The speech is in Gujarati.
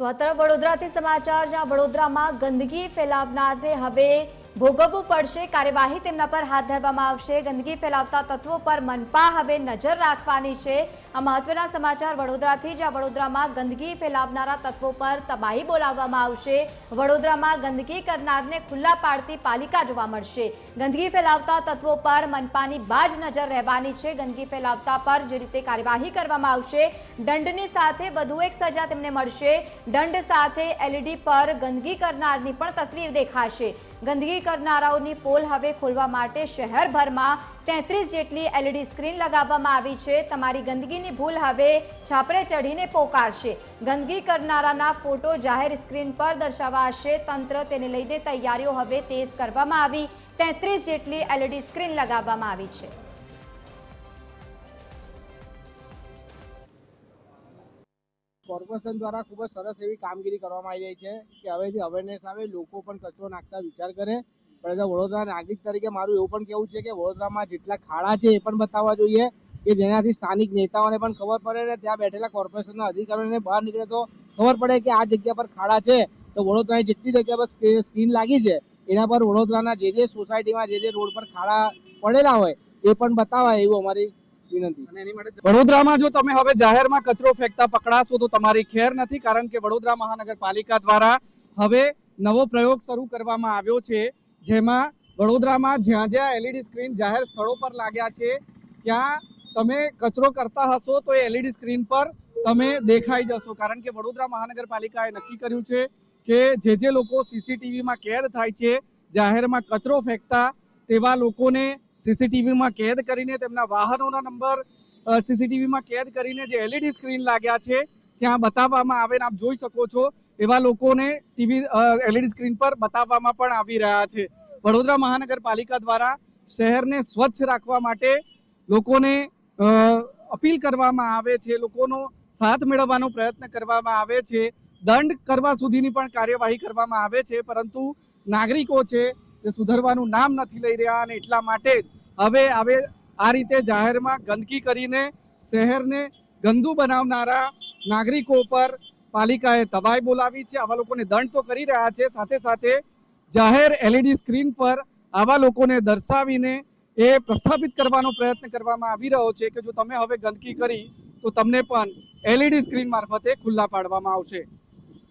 તો આ તરફ વડોદરાથી સમાચાર જ્યાં વડોદરામાં ગંદકી ફેલાવનારને હવે ભોગવવું પડશે. કાર્યવાહી તેમના પર હાથ ધરવામાં આવશે. ગંદકી ફેલાવતા તત્વો પર મનપા હવે નજર રાખવાની છે. આ મહત્વના સમાચાર વડોદરાથી જ્યાં વડોદરામાં ગંદકી ફેલાવનારા તત્વો પર તબાહી બોલાવવામાં આવશે. વડોદરામાં ગંદકી કરનારને ખુલ્લા પાડતી પાલિકા જોવા મળશે. ગંદકી ફેલાવતા તત્વો પર મનપાની બાજ નજર રહેવાની છે. ગંદકી ફેલાવતા પર જે રીતે કાર્યવાહી કરવામાં આવશે, દંડની સાથે વધુ એક સજા તેમને મળશે. દંડ સાથે એલઈડી પર ગંદકી કરનારની પણ તસવીર દેખાશે. ગંદકી કરનારાઓની પોલ હવે ખોલવા માટે શહેરભરમાં તેત્રીસ જેટલી એલઈડી સ્ક્રીન લગાવવામાં આવી છે. તમારી ગંદકીની ભૂલ હવે છાપરે ચઢીને પોકારશે. ગંદકી કરનારાના ફોટો જાહેર સ્ક્રીન પર દર્શાવાશે તંત્ર તેને લઈને તૈયારીઓ હવે તેજ કરવામાં આવી. તેત્રીસ જેટલી એલઈડી સ્ક્રીન લગાવવામાં આવી છે. કોર્પોરેશન દ્વારા ખૂબ જ સરસ એવી કામગીરી કરવામાં આવી રહી છે કે હવેથી અવેરનેસ આવે, લોકો પણ કચરો નાખતા વિચાર કરે. પણ એટલે વડોદરા નાગરિક તરીકે મારું એવું પણ કેવું છે કે વડોદરામાં જેટલા ખાડા છે એ પણ બતાવવા જોઈએ કે જેનાથી સ્થાનિક નેતાઓને પણ ખબર પડે ને ત્યાં બેઠેલા કોર્પોરેશનના અધિકારીઓને બહાર નીકળે તો ખબર પડે કે આ જગ્યા પર ખાડા છે. તો વડોદરાની જેટલી જગ્યા પર સ્કીન સ્ક્રીન લાગી છે એના પર વડોદરાના જે જે સોસાયટીમાં જે જે રોડ પર ખાડા પડેલા હોય એ પણ બતાવાય એવું અમારી વડોદરામાં જો તમે હવે જાહેરમાં કચરો ફેંકતા પકડાશો તો તમારી ખેર નથી કારણ કે વડોદરા મહાનગરપાલિકા દ્વારા હવે નવો પ્રયોગ શરૂ કરવામાં આવ્યો છે. જેમાં વડોદરામાં જ્યાં જ્યાં એલઈડી સ્ક્રીન જાહેર સ્થળો પર લાગ્યા છે, ત્યાં તમે કચરો કરતા હશો તો એ એલઈડી સ્ક્રીન પર તમે દેખાઈ જશો. કારણ કે વડોદરા મહાનગરપાલિકાએ નક્કી કર્યું છે કે જે જે લોકો સીસીટીવીમાં કેદ થાય છે, જાહેરમાં કચરો ફેંકતા, તેવા લોકોને સીસીટીવીમાં કેદ કરીને તેમના વાહનોના નંબર સીસીટીવીમાં કેદ કરીને જે એલઈડી સ્ક્રીન લાગ્યા છે ત્યાં બતાવવામાં આવે આપ જોઈ શકો છો, એવા લોકોને ટીવી એલઈડી સ્ક્રીન પર બતાવવામાં પણ આવી રહ્યા છે. વડોદરા મહાનગરપાલિકા દ્વારા શહેરને સ્વચ્છ રાખવા માટે લોકોને અપીલ કરવામાં આવે છે, લોકોનો સાથ મેળવવાનો પ્રયત્ન કરવામાં આવે છે. દંડ કરવા સુધીની પણ કાર્યવાહી કરવામાં આવે છે, પરંતુ નાગરિકો છે જે સુધરવાનું નામ નથી લઈ રહ્યા અને એટલા માટે હવે હવે આ રીતે જાહેરમાં ગંદકી કરીને શહેરને ગંદુ બનાવનારા નાગરિકો પર પાલિકાએ તબાહી બોલાવી છે. આવા લોકોને દંડ તો કરી રહ્યા છે. સાથે સાથે જાહેર એલઈડી સ્ક્રીન પર આવા લોકોને દર્શાવીને એ પ્રસ્થાપિત કરવાનો પ્રયત્ન કરવામાં આવી રહ્યો છે કે જો તમે હવે ગંદકી કરી, તો તમને પણ એલઈડી સ્ક્રીન મારફતે ખુલ્લા પાડવામાં આવશે.